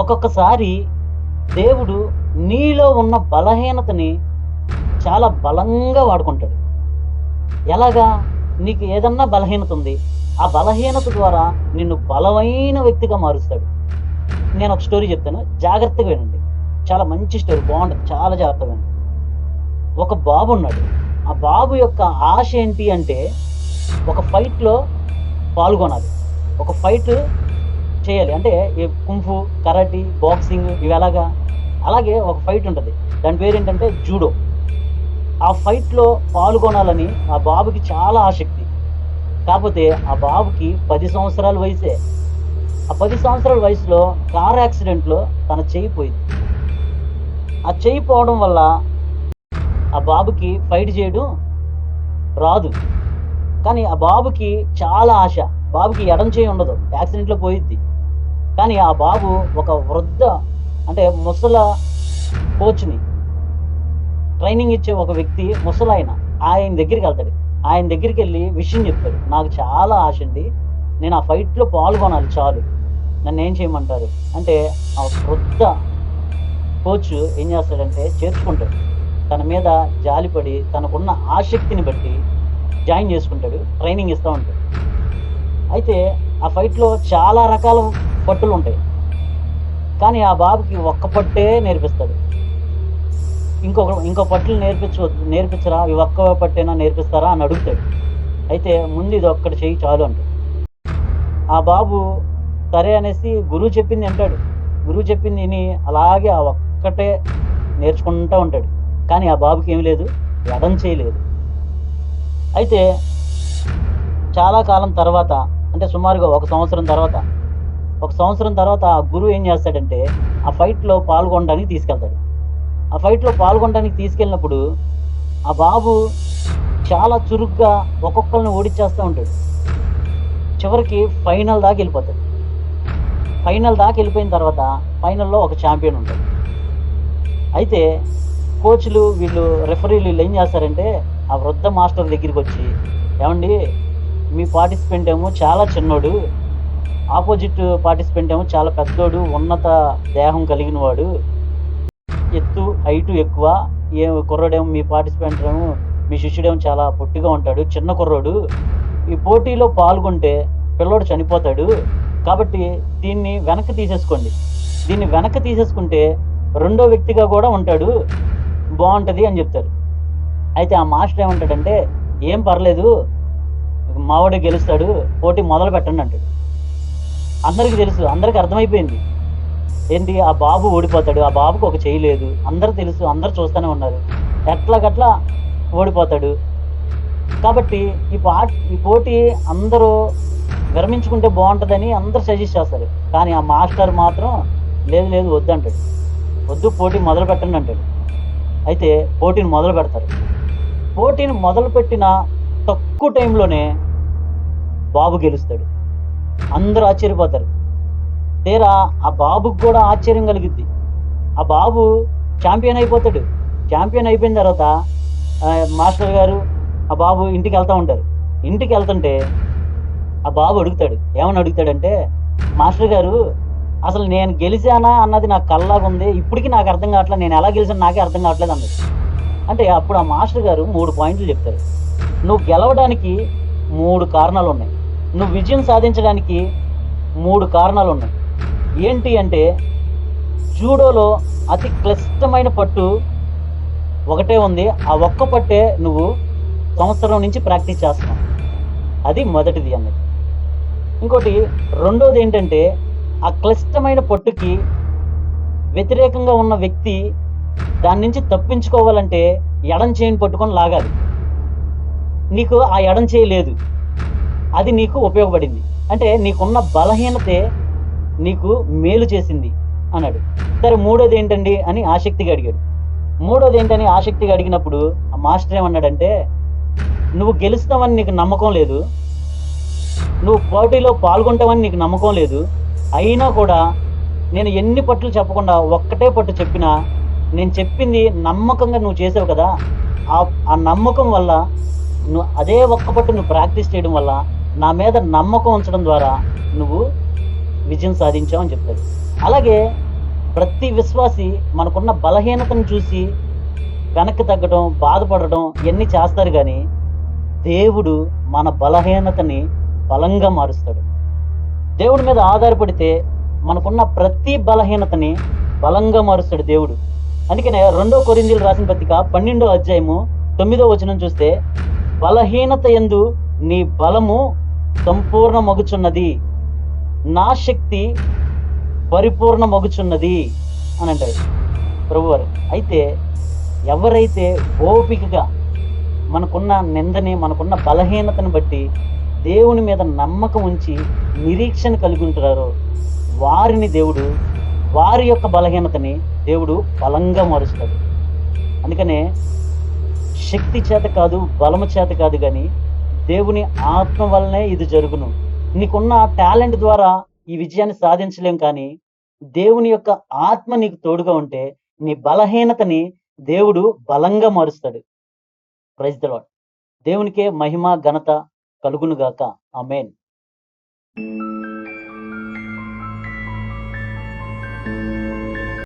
ఒక్కొక్కసారి దేవుడు నీలో ఉన్న బలహీనతని చాలా బలంగా వాడుకుంటాడు. ఎలాగా? నీకు ఏదన్నా బలహీనత ఉంది ఆ బలహీనత ద్వారా నిన్ను బలమైన వ్యక్తిగా మారుస్తాడు. నేను ఒక స్టోరీ చెప్తాను జాగ్రత్తగా వినండి. చాలా మంచి స్టోరీ బాగుంటుంది చాలా జాగ్రత్తగా వినండి. ఒక బాబు ఉన్నాడు. ఆ బాబు యొక్క ఆశ ఏంటి అంటే ఒక ఫైట్లో పాల్గొనాలి. ఒక ఫైట్ చేయాలి. అంటే ఈ కుంఫు కరాటీ బాక్సింగ్ ఇవి ఎలాగా? అలాగే ఒక ఫైట్ ఉంటుంది. దాని పేరు ఏంటంటే జూడో. ఆ ఫైట్లో పాల్గొనాలని ఆ బాబుకి చాలా ఆసక్తి. కాకపోతే ఆ బాబుకి పది సంవత్సరాల వయసే. ఆ పది సంవత్సరాల వయసులో కార్ యాక్సిడెంట్లో తన చెయ్యి పోయింది. ఆ చెయ్యి పోవడం వల్ల ఆ బాబుకి ఫైట్ చేయడం రాదు. కానీ ఆ బాబుకి చాలా ఆశ. బాబుకి ఎడం చేయి ఉండదు. యాక్సిడెంట్లో పోయిద్ది. కానీ ఆ బాబు ఒక వృద్ధ అంటే ముసల కోచ్ని ట్రైనింగ్ ఇచ్చే ఒక వ్యక్తి ముసలాయన. ఆయన దగ్గరికి వెళ్తాడు. ఆయన దగ్గరికి వెళ్ళి విషయం చెప్తాడు. నాకు చాలా ఆశ అండి. నేను ఆ ఫైట్లో పాల్గొనాలి చాలు. నన్ను ఏం చేయమంటారు? అంటే ఆ వృద్ధ కోచ్ ఏం చేస్తాడంటే చేర్చుకుంటాడు. తన మీద జాలిపడి తనకున్న ఆసక్తిని బట్టి జాయిన్ చేసుకుంటాడు. ట్రైనింగ్ ఇస్తూ ఉంటాడు. అయితే ఆ ఫైట్లో చాలా రకాల పట్టులు ఉంటాయి కానీ ఆ బాబుకి ఒక్క పట్టే నేర్పిస్తాడు. ఇంకొక ఇంకో పట్టులు నేర్పించు నేర్పించరా? ఈ ఒక్క పట్టేనా నేర్పిస్తారా అని అడుగుతాడు. అయితే ముందు ఇది ఒక్కటి చెయ్యి చాలు అంటాడు. ఆ బాబు సరే అనేసి గురువు చెప్పింది అంటాడు గురువు చెప్పింది విని అలాగే ఆ ఒక్కటే నేర్చుకుంటూ ఉంటాడు. కానీ ఆ బాబుకి ఏం లేదు ఎడం చేయలేదు అయితే చాలా కాలం తర్వాత అంటే సుమారుగా ఒక సంవత్సరం తర్వాత ఒక సంవత్సరం తర్వాత ఆ గురువు ఏం చేస్తాడంటే ఆ ఫైట్లో పాల్గొనడానికి తీసుకెళ్తాడు. ఆ ఫైట్లో పాల్గొనడానికి తీసుకెళ్ళినప్పుడు ఆ బాబు చాలా చురుగ్గా ఒక్కొక్కరిని ఓడిచ్చేస్తూ ఉంటాడు. చివరికి ఫైనల్ దాకా వెళ్ళిపోతాడు. ఫైనల్ దాకా వెళ్ళిపోయిన తర్వాత ఫైనల్లో ఒక ఛాంపియన్ ఉంటాడు. అయితే కోచ్లు వీళ్ళు రెఫరీలు వీళ్ళు ఏం చేస్తారంటే ఆ వృద్ధ మాస్టర్ దగ్గరికి వచ్చి ఏమండి మీ పార్టిసిపెంట్ ఏమో చాలా చిన్నోడు ఆపోజిట్ పార్టిసిపెంట్ ఏమో చాలా పెద్దోడు ఉన్నత దేహం కలిగిన వాడు ఎత్తు హైటు ఎక్కువ. ఏ కుర్రోడేమో మీ పార్టిసిపెంట్ ఏమో మీ శిష్యుడేమో చాలా పొట్టిగా ఉంటాడు చిన్న కుర్రోడు. ఈ పోటీలో పాల్గొంటే పిల్లోడు చనిపోతాడు. కాబట్టి దీన్ని వెనక్కి తీసేసుకోండి. దీన్ని వెనక్కి తీసేసుకుంటే రెండో వ్యక్తిగా కూడా ఉంటాడు. బాగుంటుంది అని చెప్తారు. అయితే ఆ మాస్టర్ ఏమంటాడంటే ఏం పర్లేదు మావాడే గెలుస్తాడు పోటీ మొదలు పెట్టండి అంటాడు. అందరికీ తెలుసు అందరికీ అర్థమైపోయింది. ఏంటి ఆ బాబు ఓడిపోతాడు ఆ బాబుకు ఒక చేయి లేదు అందరూ తెలుసు అందరు చూస్తూనే ఉన్నారు. ఎట్లాగట్లా ఓడిపోతాడు. కాబట్టి ఈ పాట ఈ పోటీ అందరూ విరమించుకుంటే బాగుంటుందని అందరూ సజెస్ట్ చేస్తారు. కానీ ఆ మాస్టర్ మాత్రం లేదు లేదు వద్దు అంటాడు. వద్దు పోటీ మొదలు పెట్టండి అంటాడు. అయితే పోటీని మొదలు పెడతారు. పోటీని మొదలుపెట్టిన తక్కువ టైంలోనే బాబు గెలుస్తాడు. అందరూ ఆశ్చర్యపోతారు. తీరా ఆ బాబుకు కూడా ఆశ్చర్యం కలిగిద్ది. ఆ బాబు ఛాంపియన్ అయిపోతాడు. ఛాంపియన్ అయిపోయిన తర్వాత మాస్టర్ గారు ఆ బాబు ఇంటికి వెళ్తూ ఉంటారు. ఇంటికి వెళ్తుంటే ఆ బాబు అడుగుతాడు. ఏమని అడుగుతాడంటే మాస్టర్ గారు అసలు నేను గెలిచానా అన్నది నాకు కల్లాగా ఉంది. ఇప్పటికీ నాకు అర్థం కావట్లేదు. నేను ఎలా గెలిచాను నాకే అర్థం కావట్లేదు అన్నది అంటే అప్పుడు ఆ మాస్టర్ గారు మూడు పాయింట్లు చెప్తారు. నువ్వు గెలవడానికి మూడు కారణాలు ఉన్నాయి నువ్వు విజయం సాధించడానికి మూడు కారణాలు ఉన్నాయి ఏంటి అంటే జూడోలో అతి క్లిష్టమైన పట్టు ఒకటే ఉంది. ఆ ఒక్క పట్టే నువ్వు సంవత్సరం నుంచి ప్రాక్టీస్ చేస్తున్నావు. అది మొదటిది అన్నది. ఇంకోటి రెండోది ఏంటంటే ఆ క్లిష్టమైన పట్టుకి వ్యతిరేకంగా ఉన్న వ్యక్తి దాని నుంచి తప్పించుకోవాలంటే ఎడం చేయని పట్టుకొని లాగాలి. నీకు ఆ ఎడం చేయలేదు అది నీకు ఉపయోగపడింది. అంటే నీకున్న బలహీనతే నీకు మేలు చేసింది అన్నాడు. సరే మూడోది ఏంటండి అని ఆసక్తిగా అడిగాడు. మూడోది ఏంటని ఆసక్తిగా అడిగినప్పుడు ఆ మాస్టర్ ఏమన్నాడంటే నువ్వు గెలుస్తావని నీకు నమ్మకం లేదు. నువ్వు పోటీలో పాల్గొంటావని నీకు నమ్మకం లేదు. అయినా కూడా నేను ఎన్ని పట్టులు చెప్పకుండా ఒక్కటే పట్టు చెప్పినా నేను చెప్పింది నమ్మకంగా నువ్వు చేసావు కదా ఆ ఆ నమ్మకం వల్ల నువ్వు అదే ఒక్క పట్టు నువ్వు ప్రాక్టీస్ చేయడం వల్ల నా మీద నమ్మకం ఉంచడం ద్వారా నువ్వు విజయం సాధించావు అని చెప్తాడు అలాగే ప్రతి విశ్వాసి మనకున్న బలహీనతను చూసి వెనక్కి తగ్గడం బాధపడడం ఇవన్నీ చేస్తారు కానీ దేవుడు మన బలహీనతని బలంగా మారుస్తాడు. దేవుడి మీద ఆధారపడితే మనకున్న ప్రతి బలహీనతని బలంగా మారుస్తాడు దేవుడు. అందుకనే రెండో కొరిందీలు రాసిన పత్రిక పన్నెండో అధ్యాయము తొమ్మిదో వచనం చూస్తే బలహీనత ఎందు నీ బలము సంపూర్ణ మగుచున్నది నా శక్తి పరిపూర్ణ మగుచున్నది అని అంటారు ప్రభువారు అయితే ఎవరైతే ఓపికగా మనకున్న నిందని మనకున్న బలహీనతను బట్టి దేవుని మీద నమ్మకం ఉంచి నిరీక్షణ కలిగి ఉంటున్నారో వారిని దేవుడు వారి యొక్క బలహీనతని దేవుడు బలంగా మారుస్తాడు. అందుకనే శక్తి చేత కాదు బలము చేత కాదు కానీ దేవుని ఆత్మ వల్లనే ఇది జరుగును. నీకున్న టాలెంట్ ద్వారా ఈ విజయాన్ని సాధించలేం కానీ దేవుని యొక్క ఆత్మ నీకు తోడుగా ఉంటే నీ బలహీనతని దేవుడు బలంగా మారుస్తాడు. ప్రైజ్ దలాడ్ దేవునికే మహిమ ఘనత కలుగునుగాక. ఆమేన్